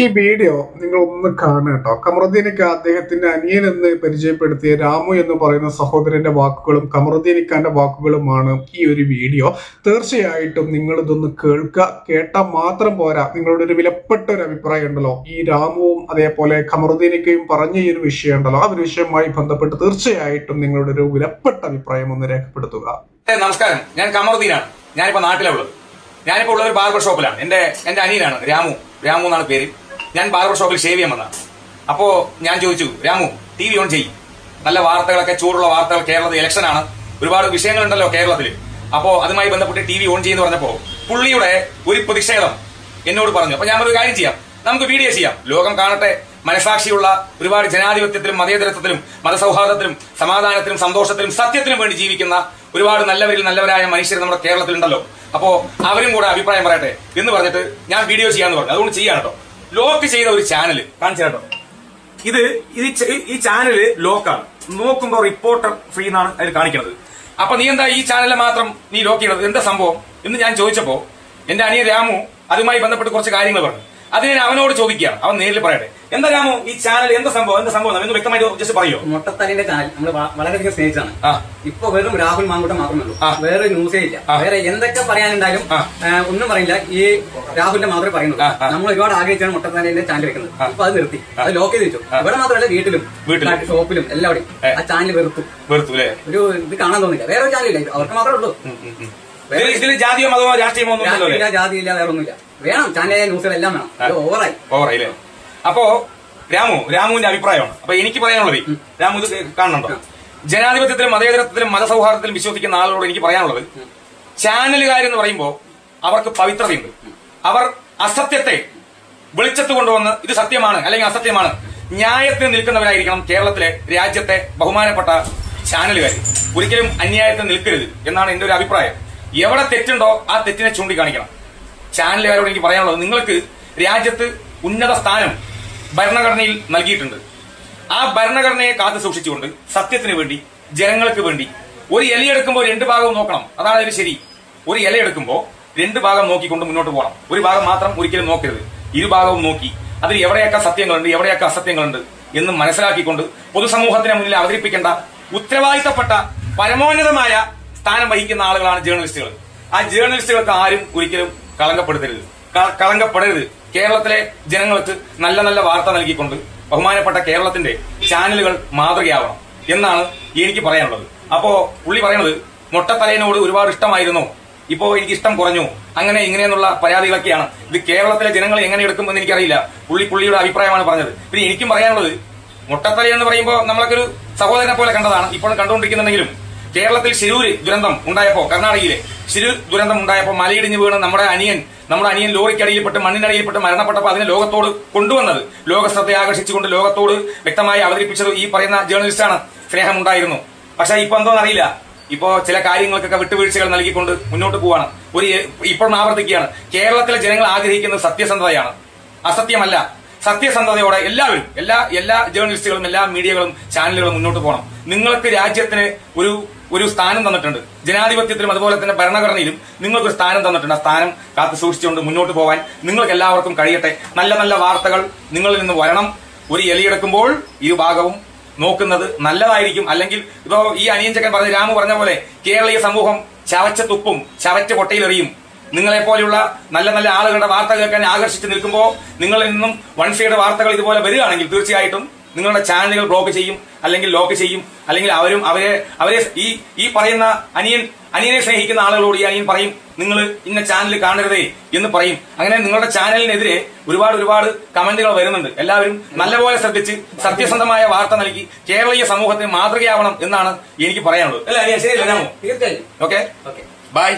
ഈ വീഡിയോ നിങ്ങൾ ഒന്ന് കാണുക കേട്ടോ. കമറുദ്ദീനിക്ക അദ്ദേഹത്തിന്റെ അനിയൻ എന്ന് പരിചയപ്പെടുത്തിയ രാമു എന്ന് പറയുന്ന സഹോദരന്റെ വാക്കുകളും കമറുദ്ദീനിക്കാന്റെ വാക്കുകളുമാണ് ഈ ഒരു വീഡിയോ. തീർച്ചയായിട്ടും നിങ്ങൾ ഇതൊന്ന് കേൾക്കുക. കേട്ടാൽ മാത്രം പോരാ. നിങ്ങളുടെ ഒരു വിലപ്പെട്ട ഒരു അഭിപ്രായം ഉണ്ടല്ലോ. ഈ രാമുവും അതേപോലെ കമറുദ്ദീനിക്കയും പറഞ്ഞ ഈ ഒരു വിഷയം ഉണ്ടല്ലോ. ആ ഒരു വിഷയവുമായി ബന്ധപ്പെട്ട് തീർച്ചയായിട്ടും നിങ്ങളുടെ ഒരു വിലപ്പെട്ട അഭിപ്രായം ഒന്ന് രേഖപ്പെടുത്തുക. നമസ്കാരം. ഞാൻ കമറുദ്ദീനാണ്. ഞാനിപ്പോ നാട്ടിലുള്ളത് ഞാനിപ്പോ ഉള്ള ഒരു ബാർബർ ഷോപ്പിലാണ്. എന്റെ എന്റെ അനിയനാണ് രാമു. രാമു എന്നാണ് പേര്. ഞാൻ ബാർബർ ഷോപ്പിൽ ഷേവ് ചെയ്യാൻ വന്നതാണ് അപ്പോ ഞാൻ ചോദിച്ചു രാമു ടി വി ഓൺ ചെയ്യും. നല്ല വാർത്തകളൊക്കെ ചൂടുള്ള വാർത്തകൾ കേരളത്തിൽ ഇലക്ഷൻ ആണ്. ഒരുപാട് വിഷയങ്ങളുണ്ടല്ലോ കേരളത്തിൽ. അപ്പോ അതുമായി ബന്ധപ്പെട്ട് ടി വി ഓൺ ചെയ്യുന്നു പറഞ്ഞപ്പോ പുള്ളിയുടെ ഒരു പ്രതിഷേധം എന്നോട് പറഞ്ഞു. അപ്പൊ ഞാൻ ഒരു കാര്യം ചെയ്യാം. നമുക്ക് വീഡിയോ ചെയ്യാം. ലോകം കാണട്ടെ. മനസാക്ഷിയുള്ള ഒരുപാട് ജനാധിപത്യത്തിലും മതേതരത്വത്തിലും മതസൗഹാർദ്ദത്തിലും സമാധാനത്തിലും സന്തോഷത്തിലും സത്യത്തിനും വേണ്ടി ജീവിക്കുന്ന ഒരുപാട് നല്ലവരിൽ നല്ലവരായ മനുഷ്യർ നമ്മുടെ കേരളത്തിലുണ്ടല്ലോ. അപ്പോ അവരും കൂടെ അഭിപ്രായം പറയട്ടെ എന്ന് പറഞ്ഞിട്ട് ഞാൻ വീഡിയോ ചെയ്യാന്ന് പറഞ്ഞു. അതുകൊണ്ട് ചെയ്യാൻ കേട്ടോ. ലോക്ക് ചെയ്ത ഒരു ചാനൽ കാണിച്ചു കേട്ടോ. ഇത് ഇത് ഈ ചാനൽ ലോക്കാണ്. നോക്കുമ്പോ റിപ്പോർട്ടർ ഫ്രീ എന്നാണ് അതിൽ കാണിക്കുന്നത്. അപ്പൊ നീ എന്താ ഈ ചാനലിൽ മാത്രം നീ ലോക്ക് ചെയ്യണത്? എന്താ സംഭവം? എന്ന് ഞാൻ ചോദിച്ചപ്പോ എന്റെ അനിയൻ രാമു അതുമായി ബന്ധപ്പെട്ട് കുറച്ച് കാര്യങ്ങൾ പറഞ്ഞു. അത് ഞാൻ അവനോട് ചോദിക്കുകയാണ്. അവൻ നേരിൽ പറയട്ടെ. എന്താ രാമോ ഈ ചാനൽ എന്താ സംഭവം? എന്താ സംഭവം? എന്ന് വ്യക്തമായിട്ട് ജസ്റ്റ് പറയോ? മൊട്ടത്തലിന്റെ ചാനൽ നമ്മൾ വളരെയധികം സ്നേഹിച്ചാണ് ഇപ്പൊ വെറും രാഹുൽ മാങ്കുട്ടം മാത്രമേ ഉള്ളൂ വേറെ ന്യൂസേ ഇല്ല വേറെ എന്തൊക്കെ പറയാനുണ്ടായാലും ഒന്നും പറയില്ല. ഈ രാഹുലിന്റെ മാത്രമേ പറയുന്നുള്ളൂ. നമ്മൾ ഒരുപാട് ആഗ്രഹിച്ചാണ് മൊട്ടത്തലിന്റെ ചാനൽ വെക്കുന്നത്. അപ്പൊ അത് നിർത്തി. അത് ലോക്ക് ചെയ്തു വെച്ചു. ഇവിടെ മാത്രമല്ല വീട്ടിലും. വീട്ടിലും. ഷോപ്പിലും എല്ലാവിടെയും. ആ ചാനൽ വെറുത്തു. വെറുത്തു ഒരു ഇത് കാണാൻ തോന്നില്ല. വേറെ ചാനൽ ചാനലില്ല അവർക്ക് മാത്രമേ ഉള്ളൂ. ഇതിൽ- ജാതിയോ മതമോ രാഷ്ട്രീയമോ ഒന്നും ജാതിയില്ല വേറെ ഒന്നുമില്ല വേണം. ചാനലിലെ ന്യൂസുകൾ എല്ലാം വേണം ഓവറായി ഓവറായില്ലേ അപ്പോ രാമു രാമുവിന്റെ അഭിപ്രായമാണ്. അപ്പൊ എനിക്ക് പറയാനുള്ളത് രാമു ഇത് കാണുന്നുണ്ടോ? ജനാധിപത്യത്തിലും മതേതരത്വത്തിലും മതസൗഹാർദ്ദത്തിലും വിശ്വസിക്കുന്ന ആളുകളോട് എനിക്ക് പറയാനുള്ളത് ചാനലുകാരെന്ന് പറയുമ്പോൾ അവർക്ക് പവിത്രതയുണ്ട്. അവർ അസത്യത്തെ വെളിച്ചത്ത് കൊണ്ടുവന്ന് ഇത് സത്യമാണ് അല്ലെങ്കിൽ അസത്യമാണ് ന്യായത്തിന് നിൽക്കുന്നവരായിരിക്കണം കേരളത്തിലെ രാജ്യത്തെ ബഹുമാനപ്പെട്ട ചാനലുകാർ ഒരിക്കലും അന്യായത്തിന് നിൽക്കരുത് എന്നാണ് എന്റെ ഒരു അഭിപ്രായം. എവിടെ തെറ്റുണ്ടോ ആ തെറ്റിനെ ചൂണ്ടിക്കാണിക്കണം. ചാനലുകാരോട് എനിക്ക് പറയാനുള്ളത് നിങ്ങൾക്ക് രാജ്യത്ത് ഉന്നത സ്ഥാനം ഭരണഘടനയിൽ നൽകിയിട്ടുണ്ട്. ആ ഭരണഘടനയെ കാത്തു സൂക്ഷിച്ചുകൊണ്ട് സത്യത്തിന് വേണ്ടി ജനങ്ങൾക്ക് വേണ്ടി ഒരു ഇലയെടുക്കുമ്പോൾ രണ്ട് ഭാഗവും നോക്കണം. അതാണ് അതിൽ ശരി. ഒരു ഇലയെടുക്കുമ്പോൾ രണ്ട് ഭാഗം നോക്കിക്കൊണ്ട് മുന്നോട്ട് പോകണം. ഒരു ഭാഗം മാത്രം ഒരിക്കലും നോക്കരുത്. ഇരുഭാഗവും നോക്കി. അതിൽ എവിടെയൊക്കെ സത്യങ്ങളുണ്ട് എവിടെയൊക്കെ അസത്യങ്ങളുണ്ട് എന്ന് മനസ്സിലാക്കിക്കൊണ്ട് പൊതുസമൂഹത്തിന് മുന്നിൽ അവതരിപ്പിക്കേണ്ട ഉത്തരവാദിത്തപ്പെട്ട പരമോന്നതമായ സ്ഥാനം വഹിക്കുന്ന ആളുകളാണ് ജേർണലിസ്റ്റുകൾ. ആ ജേർണലിസ്റ്റുകൾക്ക് ആരും ഒരിക്കലും കളങ്കപ്പെടുത്തരുത്. കളങ്കപ്പെടരുത്. കേരളത്തിലെ ജനങ്ങൾക്ക് നല്ല നല്ല വാർത്ത നൽകിക്കൊണ്ട് ബഹുമാനപ്പെട്ട കേരളത്തിന്റെ ചാനലുകൾ മാതൃകയാവണം എന്നാണ് എനിക്ക് പറയാനുള്ളത്. അപ്പോ പുള്ളി പറയുന്നത് മൊട്ടത്തലേനോട് ഒരുപാട് ഇഷ്ടമായിരുന്നു. ഇപ്പോ എനിക്ക് ഇഷ്ടം കുറഞ്ഞു. അങ്ങനെ ഇങ്ങനെയെന്നുള്ള പരാതികളൊക്കെയാണ്. ഇത് കേരളത്തിലെ ജനങ്ങൾ എങ്ങനെ എടുക്കുമെന്ന് എനിക്കറിയില്ല. പുള്ളി പുള്ളിയുടെ അഭിപ്രായമാണ് പറഞ്ഞത്. പിന്നെ എനിക്കും പറയാനുള്ളത് മുട്ടത്തലയെന്ന് പറയുമ്പോൾ നമ്മളൊക്കെ ഒരു സഹോദരനെ പോലെ കണ്ടതാണ്. ഇപ്പോഴും കണ്ടുകൊണ്ടിരിക്കുന്നുണ്ടെങ്കിലും കേരളത്തിൽ ശിരൂര് ദുരന്തം ഉണ്ടായപ്പോ കർണാടകയിലെ ശിരൂർ ദുരന്തം ഉണ്ടായപ്പോൾ മലയിടിഞ്ഞ് വീണ് നമ്മുടെ അനിയൻ നമ്മുടെ അനിയൻ ലോറിക്കടിയിൽപ്പെട്ട് മണ്ണിനടിയിൽപ്പെട്ട് മരണപ്പെട്ടപ്പോൾ അതിനെ ലോകത്തോട് കൊണ്ടുവന്നത്. ലോക ശ്രദ്ധയെ ആകർഷിച്ചുകൊണ്ട് ലോകത്തോട് വ്യക്തമായി അവതരിപ്പിച്ചത് ഈ പറയുന്ന ജേർണലിസ്റ്റാണ്. സ്നേഹമുണ്ടായിരുന്നു. പക്ഷെ ഇപ്പൊ എന്തോന്ന് അറിയില്ല ഇപ്പോ ചില കാര്യങ്ങൾക്കൊക്കെ വിട്ടുവീഴ്ചകൾ നൽകിക്കൊണ്ട് മുന്നോട്ട് പോവാണ്. ഒരു ഇപ്പോഴും ആവർത്തിക്കുകയാണ്. കേരളത്തിലെ ജനങ്ങൾ ആഗ്രഹിക്കുന്നത് സത്യസന്ധതയാണ്. അസത്യമല്ല. സത്യസന്ധതയോടെ എല്ലാവരും എല്ലാ എല്ലാ ജേർണലിസ്റ്റുകളും എല്ലാ മീഡിയകളും ചാനലുകളും മുന്നോട്ട് പോകണം. നിങ്ങൾക്ക് രാജ്യത്തിന് ഒരു ഒരു സ്ഥാനം തന്നിട്ടുണ്ട്. ജനാധിപത്യത്തിലും അതുപോലെ തന്നെ ഭരണഘടനയിലും നിങ്ങൾക്ക് ഒരു സ്ഥാനം തന്നിട്ടുണ്ട്. ആ സ്ഥാനം കാത്തു സൂക്ഷിച്ചുകൊണ്ട് മുന്നോട്ട് പോകാൻ നിങ്ങൾക്ക് എല്ലാവർക്കും കഴിയട്ടെ. നല്ല നല്ല വാർത്തകൾ നിങ്ങളിൽ നിന്ന് വരണം. ഒരു എലിയെടുക്കുമ്പോൾ ഈ ഭാഗവും നോക്കുന്നത് നല്ലതായിരിക്കും. അല്ലെങ്കിൽ ഇപ്പോ ഈ അനിയഞ്ചക്കൻ പറഞ്ഞ രാമു പറഞ്ഞ പോലെ കേരളീയ സമൂഹം ചവച്ച തുപ്പും ചവച്ച കൊട്ടയിലെറിയും. നിങ്ങളെപ്പോലെയുള്ള നല്ല നല്ല ആളുകളുടെ വാർത്ത കേൾക്കാൻ ആകർഷിച്ച് നിൽക്കുമ്പോൾ നിങ്ങളിൽ നിന്നും വൺ സൈഡ് വാർത്തകൾ ഇതുപോലെ വരികയാണെങ്കിൽ തീർച്ചയായിട്ടും നിങ്ങളുടെ ചാനലുകൾ ബ്ലോക്ക് ചെയ്യും അല്ലെങ്കിൽ ലോക്ക് ചെയ്യും അല്ലെങ്കിൽ അവരും അവരെ അവരെ ഈ ഈ പറയുന്ന അനിയൻ അനിയനെ സ്നേഹിക്കുന്ന ആളുകളോട് ഈ അനിയൻ പറയും നിങ്ങൾ ഇന്ന ചാനൽ കാണരുതേ എന്ന് പറയും. അങ്ങനെ നിങ്ങളുടെ ചാനലിനെതിരെ ഒരുപാട് ഒരുപാട് കമന്റുകൾ വരുന്നുണ്ട്. എല്ലാവരും നല്ലപോലെ ശ്രദ്ധിച്ച് സത്യസന്ധമായ വാർത്ത നൽകി കേരളീയ സമൂഹത്തിന് മാതൃകയാവണം എന്നാണ് എനിക്ക് പറയാനുള്ളത്. അല്ല ശരിയല്ല ഓക്കെ ഓക്കെ ബൈ